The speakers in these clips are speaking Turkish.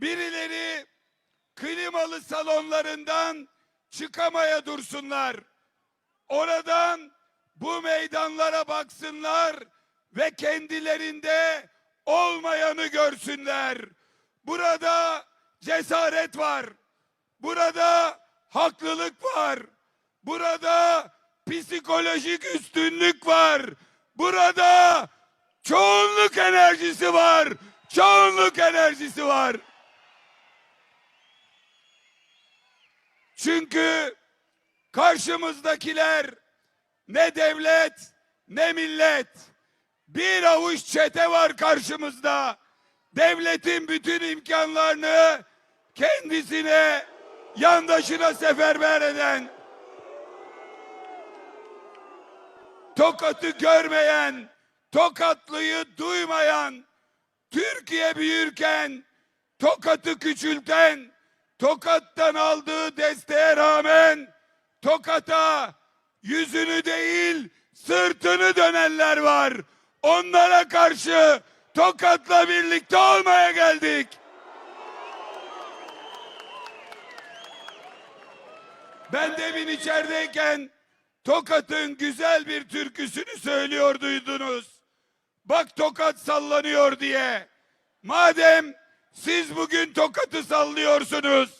Birileri klimalı salonlarından çıkamaya dursunlar. Oradan bu meydanlara baksınlar ve kendilerinde olmayanı görsünler. Burada cesaret var. Burada haklılık var. Burada psikolojik üstünlük var. Burada çoğunluk enerjisi var. Çoğunluk enerjisi var. Çünkü karşımızdakiler ne devlet ne millet. Bir avuç çete var karşımızda. Devletin bütün imkanlarını kendisine, yandaşına seferber eden, tokatı görmeyen, tokatlıyı duymayan, Türkiye büyürken tokatı küçülten, tokattan aldığı desteğe rağmen tokata yüzünü değil sırtını dönenler var. Onlara karşı tokatla birlikte olmaya geldik. Ben demin içerideyken Tokat'ın güzel bir türküsünü söylüyor duydunuz. Bak Tokat sallanıyor diye. Madem siz bugün Tokat'ı sallıyorsunuz,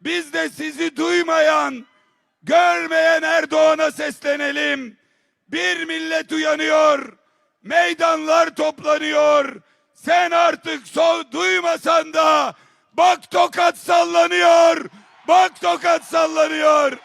biz de sizi duymayan, görmeyen Erdoğan'a seslenelim. Bir millet uyanıyor, meydanlar toplanıyor. Sen artık sol duymasan da bak Tokat sallanıyor, bak Tokat sallanıyor.